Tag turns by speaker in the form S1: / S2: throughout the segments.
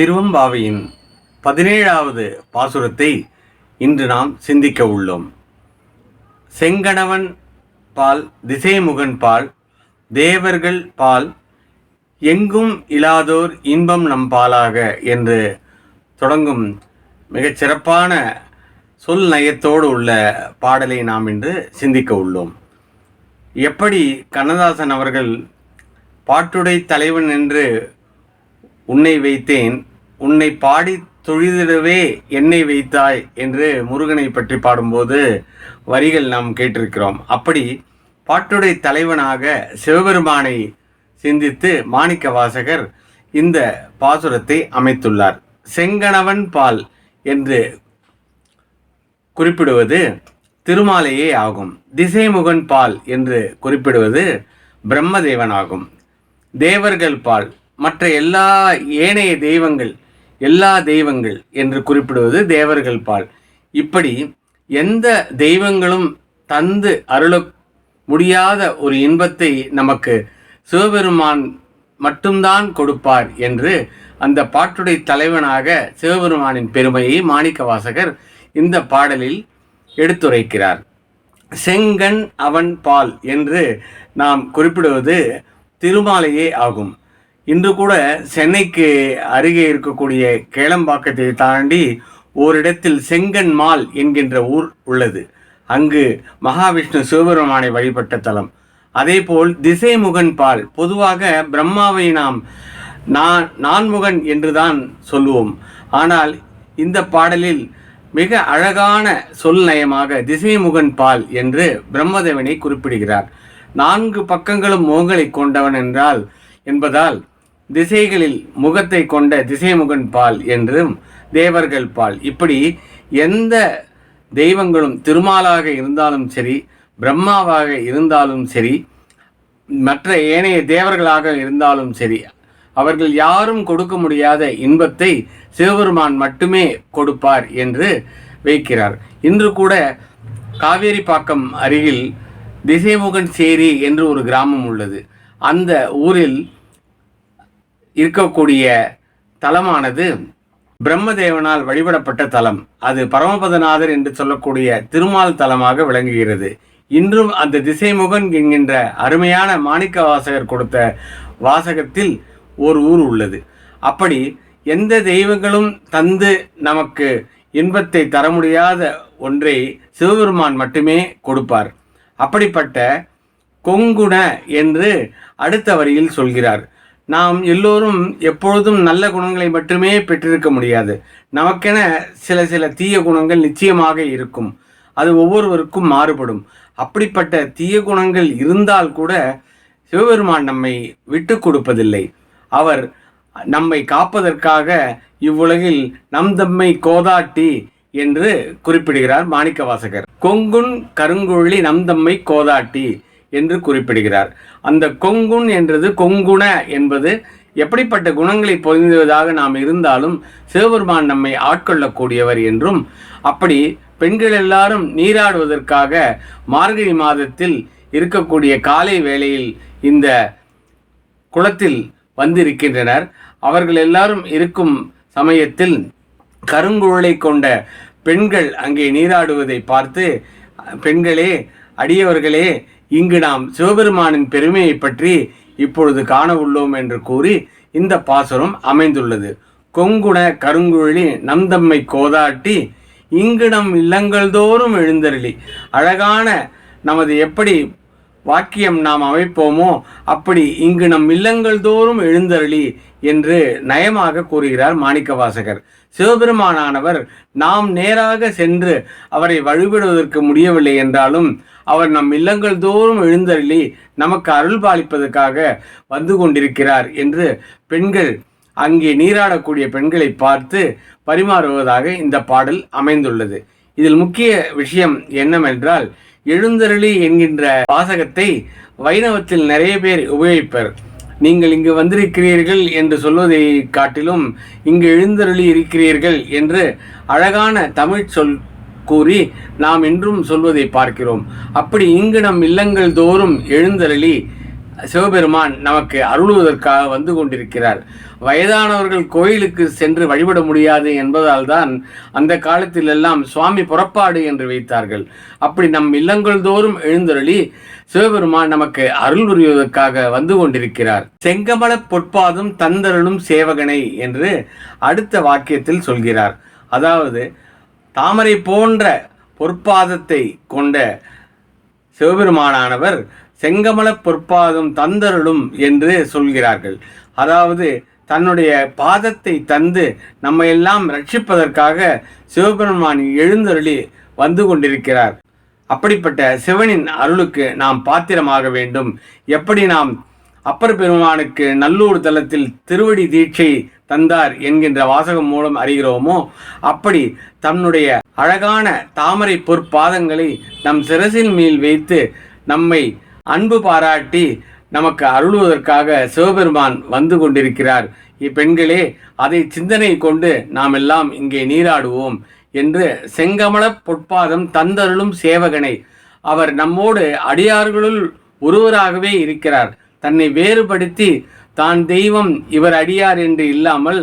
S1: திருவம்பாவையின் பதினேழாவது பாசுரத்தை இன்று நாம் சிந்திக்க உள்ளோம். செங்கணவன் பால் திசைமுகன் பால் தேவர்கள் பால் எங்கும் இலாதோர் இன்பம் நம் பாலாக என்று தொடங்கும் மிகச் சிறப்பான சொல் நயத்தோடு உள்ள பாடலை நாம் இன்று சிந்திக்க உள்ளோம். எப்படி கண்ணதாசன் அவர்கள் பாட்டுடை தலைவன் என்று உன்னை வைத்தேன் உன்னை பாடி தொழுதிடவே என்னை வைத்தாய் என்று முருகனை பற்றி பாடும்போது வரிகள் நாம் கேட்டிருக்கிறோம். அப்படி பாட்டுடை தலைவனாக சிவபெருமானை சிந்தித்து மாணிக்க வாசகர் இந்த பாசுரத்தை அமைத்துள்ளார். செங்கணவன் பால் என்று குறிப்பிடுவது திருமாலையே ஆகும். திசைமுகன் பால் என்று குறிப்பிடுவது பிரம்மதேவன் ஆகும். தேவர்கள் பால் மற்ற எல்லா ஏனைய தெய்வங்கள் எல்லா தெய்வங்கள் என்று குறிப்பிடுவது தேவர்கள் பால். இப்படி எந்த தெய்வங்களும் தந்து அருள முடியாத ஒரு இன்பத்தை நமக்கு சிவபெருமான் மட்டும்தான் கொடுப்பார் என்று அந்த பாட்டுடை தலைவனாக சிவபெருமானின் பெருமையை மாணிக்க வாசகர் இந்த பாடலில் எடுத்துரைக்கிறார். செங்கண் அவன் பால் என்று நாம் குறிப்பிடுவது திருமாலையே ஆகும். இன்று கூட சென்னைக்கு அருகே இருக்கக்கூடிய கேளம்பாக்கத்தை தாண்டி ஓரிடத்தில் செங்கன் மால் என்கின்ற ஊர் உள்ளது. அங்கு மகாவிஷ்ணு சிவபெருமானை வழிபட்ட தலம். அதேபோல் திசைமுகன் பால் பொதுவாக பிரம்மாவை நாம் நான் நான்முகன் என்றுதான் சொல்லுவோம். ஆனால் இந்த பாடலில் மிக அழகான சொல் நயமாக திசைமுகன் பால் என்று பிரம்மதேவனை குறிப்பிடுகிறார். நான்கு பக்கங்களும் முகங்களை கொண்டவன் என்றால் என்பதால் திசைகளில் முகத்தை கொண்ட திசைமுகன் பால் என்றும் தேவர்கள் பால். இப்படி எந்த தெய்வங்களும் திருமாலாக இருந்தாலும் சரி பிரம்மாவாக இருந்தாலும் சரி மற்ற ஏனைய தேவர்களாக இருந்தாலும் சரி அவர்கள் யாரும் கொடுக்க முடியாத இன்பத்தை சிவபெருமான் மட்டுமே கொடுப்பார் என்று வைக்கிறார். இன்று கூட காவேரிப்பாக்கம் அருகில் திசைமுகன் சேரி என்று ஒரு கிராமம் உள்ளது. அந்த ஊரில் இருக்கக்கூடிய தலமானது பிரம்மதேவனால் வழிபடப்பட்ட தலம். அது பரமபதநாதர் என்று சொல்லக்கூடிய திருமால் தலமாக விளங்குகிறது. இன்றும் அந்த திசைமுகன் என்கின்ற அருமையான மாணிக்க வாசகர் கொடுத்த வாசகத்தில் ஒரு ஊர் உள்ளது. அப்படி எந்த தெய்வங்களும் தந்து நமக்கு இன்பத்தை தர முடியாத ஒன்றை சிவபெருமான் மட்டுமே கொடுப்பார். அப்படிப்பட்ட கொங்குண என்று அடுத்த வரியில் சொல்கிறார். நாம் எல்லோரும் எப்பொழுதும் நல்ல குணங்களை மட்டுமே பெற்றிருக்க முடியாது. நமக்கென சில சில தீய குணங்கள் நிச்சயமாக இருக்கும். அது ஒவ்வொருவருக்கும் மாறுபடும். அப்படிப்பட்ட தீய குணங்கள் இருந்தால் கூட சிவபெருமான் நம்மை விட்டு கொடுப்பதில்லை. அவர் நம்மை காப்பதற்காக இவ்வுலகில் நம் தம்மை கோதாட்டி என்று குறிப்பிடுகிறார் மாணிக்க வாசகர் கொங்குன் கருங்குழலி நம் தம்மை கோதாட்டி. என்று குறிப்பிடுகிறார். அந்த கொங்குன் என்றது கொங்குண என்பது எப்படிப்பட்ட குணங்களை பொருந்துவதாக நாம் இருந்தாலும் சிவபெருமான் நம்மை ஆட்கொள்ளக்கூடியவர் என்றும் அப்படி பெண்கள் எல்லாரும் நீராடுவதற்காக மார்கழி மாதத்தில் இருக்கக்கூடிய காலை வேளையில் இந்த குளத்தில் வந்திருக்கின்றனர். அவர்கள் எல்லாரும் இருக்கும் சமயத்தில் கருங்குழலை கொண்ட பெண்கள் அங்கே நீராடுவதை பார்த்து பெண்களே அடியவர்களே இங்கு நாம் சிவபெருமானின் பெருமையை பற்றி இப்பொழுது காண உள்ளோம் என்று கூறி இந்த பாசுரம் அமைந்துள்ளது. கொங்குண கருங்குழலி நம்தம்மை கோதாட்டி இங்கு நம் இல்லங்கள் தோறும் எழுந்தருளி. அழகான நமது எப்படி வாக்கியம் நாம் அமைப்போமோ அப்படி இங்கு நம் இல்லங்கள் தோறும் எழுந்தருளி என்று நயமாக கூறுகிறார் மாணிக்க வாசகர் சிவபெருமானானவர் நாம் நேராக சென்று அவரை வழிபடுவதற்கு முடியவில்லை என்றாலும் அவர் நம் இல்லங்கள் தோறும் எழுந்தருளி நமக்கு அருள் பாலிப்பதற்காக வந்து கொண்டிருக்கிறார் என்று பெண்கள் அங்கே நீராடக்கூடிய பெண்களை பார்த்து பரிமாறுவதாக இந்த பாடல் அமைந்துள்ளது. இதில் முக்கிய விஷயம் என்னவென்றால் எழுந்தருளி என்கின்ற வாசகத்தை வைணவத்தில் நிறைய பேர் உபயோகிப்பர். நீங்கள் இங்கு வந்திருக்கிறீர்கள் என்று சொல்வதை காட்டிலும் இங்கு எழுந்தருளி இருக்கிறீர்கள் என்று அழகான தமிழ் சொல் கூறி நாம் இன்றும் சொல்வதை பார்க்கிறோம். அப்படி இங்கு நம் இல்லங்கள் தோறும் எழுந்தருளி சிவபெருமான் நமக்கு அருளுவதற்காக வந்து கொண்டிருக்கிறார். வயதானவர்கள் கோயிலுக்கு சென்று வழிபட முடியாது என்பதால் தான் அந்த காலத்தில் எல்லாம் சுவாமி புறப்பாடு என்று வைத்தார்கள். அப்படி நம் இல்லங்கள் தோறும் எழுந்தருளி சிவபெருமான் நமக்கு அருள் புரிவதற்காக வந்து கொண்டிருக்கிறார். செங்கமல பொற்பாதும் தந்தருளும் சேவகனை என்று அடுத்த வாக்கியத்தில் சொல்கிறார். அதாவது தாமரை போன்ற பொற்பாதத்தை கொண்ட சிவபெருமானானவர் செங்கமல பொற்பாதம் தந்தருளும் என்று சொல்கிறார்கள். அதாவது தன்னுடைய பாதத்தை தந்து நம்மை எல்லாம் ரட்சிப்பதற்காக சிவபெருமான் எழுந்தருளி வந்து கொண்டிருக்கிறார். அப்படிப்பட்ட சிவனின் அருளுக்கு நாம் பாத்திரமாக வேண்டும். எப்படி நாம் அப்பர் பெருமானுக்கு நல்லூர் தலத்தில் திருவடி தீட்சை தந்தார் என்கின்ற வாசகம் மூலம் அறிகிறோமோ அப்படி தன்னுடைய அழகான தாமரை பொற்பாதங்களை நம் சிரசின் மேல் வைத்து நம்மை அன்பு பாராட்டி நமக்கு அருளுவதற்காக சிவபெருமான் வந்து கொண்டிருக்கிறார். இப்பெண்களே அதை சிந்தனை கொண்டு நாம் எல்லாம் இங்கே நீராடுவோம் என்று செங்கமல பொற்பாதம் தந்தருளும் சேவகனை அவர் நம்மோடு அடியார்களுள் ஒருவராகவே இருக்கிறார். தன்னை வேறுபடுத்தி தான் தெய்வம் இவர் அடியார் என்று இல்லாமல்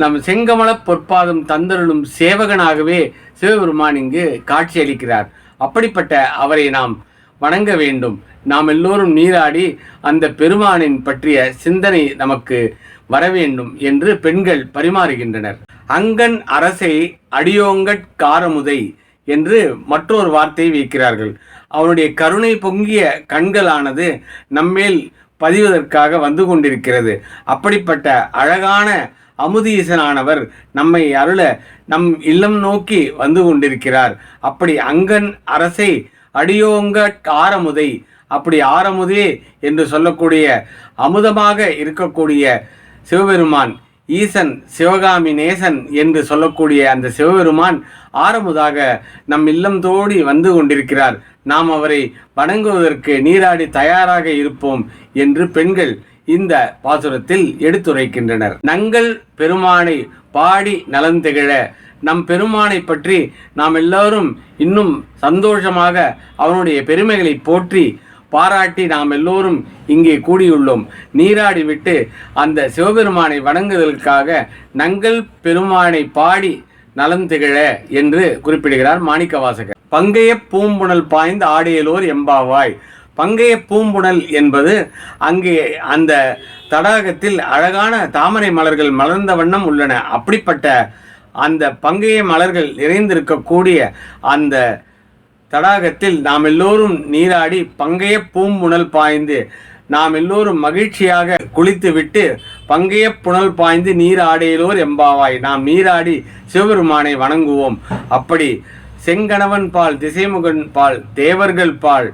S1: நம் செங்கமல பொற்பாதம் தந்தருளும் சேவகனாகவே சிவபெருமான் இங்கு காட்சியளிக்கிறார். அப்படிப்பட்ட அவரை நாம் வணங்க வேண்டும். நாம் எல்லோரும் நீராடி அந்த பெருமானின் பற்றிய சிந்தனை நமக்கு வர வேண்டும் என்று பெண்கள் பரிமாறுகின்றனர். அங்கன் அரசை அடியோங்கட் காரமுதை என்று மற்றொரு வார்த்தை வைக்கிறார்கள். அவனுடைய கருணை பொங்கிய கண்களானது நம்மேல் பதிவதற்காக வந்து கொண்டிருக்கிறது. அப்படிப்பட்ட அழகான அமுதீசனானவர் நம்மை அருள நம் இல்லம் நோக்கி வந்து கொண்டிருக்கிறார். அப்படி அங்கன் அரசை அடியோங்க ஆரமுதை அப்படி ஆரமுதே என்று சொல்லக்கூடிய அமுதமாக இருக்கக்கூடிய சிவபெருமான் ஈசன் சிவகாமி நேசன் என்று சொல்லக்கூடிய அந்த சிவபெருமான் ஆரம்பதாக நம் இல்லம் தோடி வந்து கொண்டிருக்கிறார். நாம் அவரை வணங்குவதற்கு நீராடி தயாராக இருப்போம் என்று பெண்கள் இந்த பாசுரத்தில் எடுத்துரைக்கின்றனர். நங்கள் பெருமானை பாடி நலன் திகழ நம் பெருமானை பற்றி நாம் எல்லோரும் இன்னும் சந்தோஷமாக அவனுடைய பெருமைகளை போற்றி பாராட்டி நாம் எல்லோரும் இங்கே கூடியுள்ளோம். நீராடிவிட்டு அந்த சிவபெருமானை வணங்குதலுக்காக நங்கள் பெருமானை பாடி நலம் திகழ என்று குறிப்பிடுகிறார் மாணிக்கவாசகர். பங்கைய பூம்புணல் பாய்ந்து ஆடியலோர் எம்பாவாய். பங்கைய பூம்புணல் என்பது அங்கே அந்த தடாகத்தில் அழகான தாமரை மலர்கள் மலர்ந்த வண்ணம் உள்ளன. அப்படிப்பட்ட அந்த பங்கைய மலர்கள் நிறைந்திருக்கக்கூடிய அந்த தடாகத்தில் நாம் எல்லோரும் நீராடி பங்கைய பூம்புணல் பாய்ந்து நாம் எல்லோரும் மகிழ்ச்சியாக குளித்துவிட்டு பங்கைய புனல் பாய்ந்து நீராடையிலோர் எம்பாவாய். நாம் நீராடி சிவபெருமானை வணங்குவோம். அப்படி செங்கணவன் பால் திசைமுகன் பால் தேவர்கள் பால்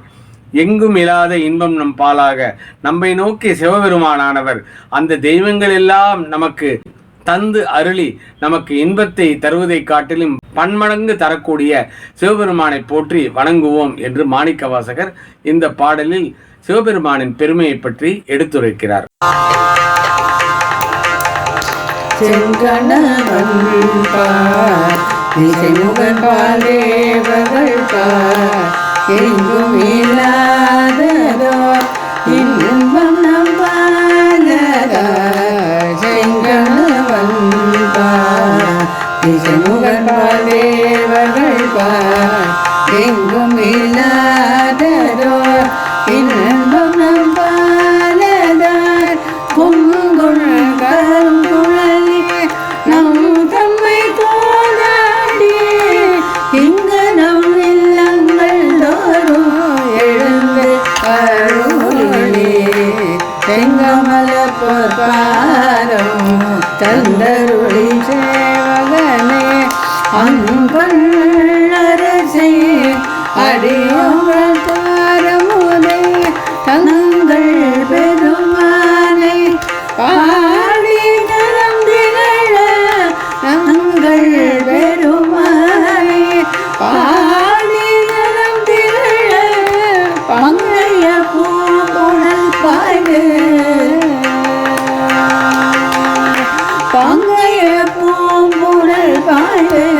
S1: எங்கும் இல்லாத இன்பம் நம் பாலாக. நம்மை நோக்கி சிவபெருமானானவர் அந்த தெய்வங்கள் எல்லாம் நமக்கு தந்து அருளி நமக்கு இன்பத்தை தருவதை காட்டிலும் பன்மடங்கு தரக்கூடிய சிவபெருமானை போற்றி வணங்குவோம் என்று மாணிக்கவாசகர் இந்த பாடலில் சிவபெருமானின் பெருமையை பற்றி எடுத்துரைக்கிறார்.
S2: எங்கும் இல்லாததோ Ananda பூம்புடல் பாழ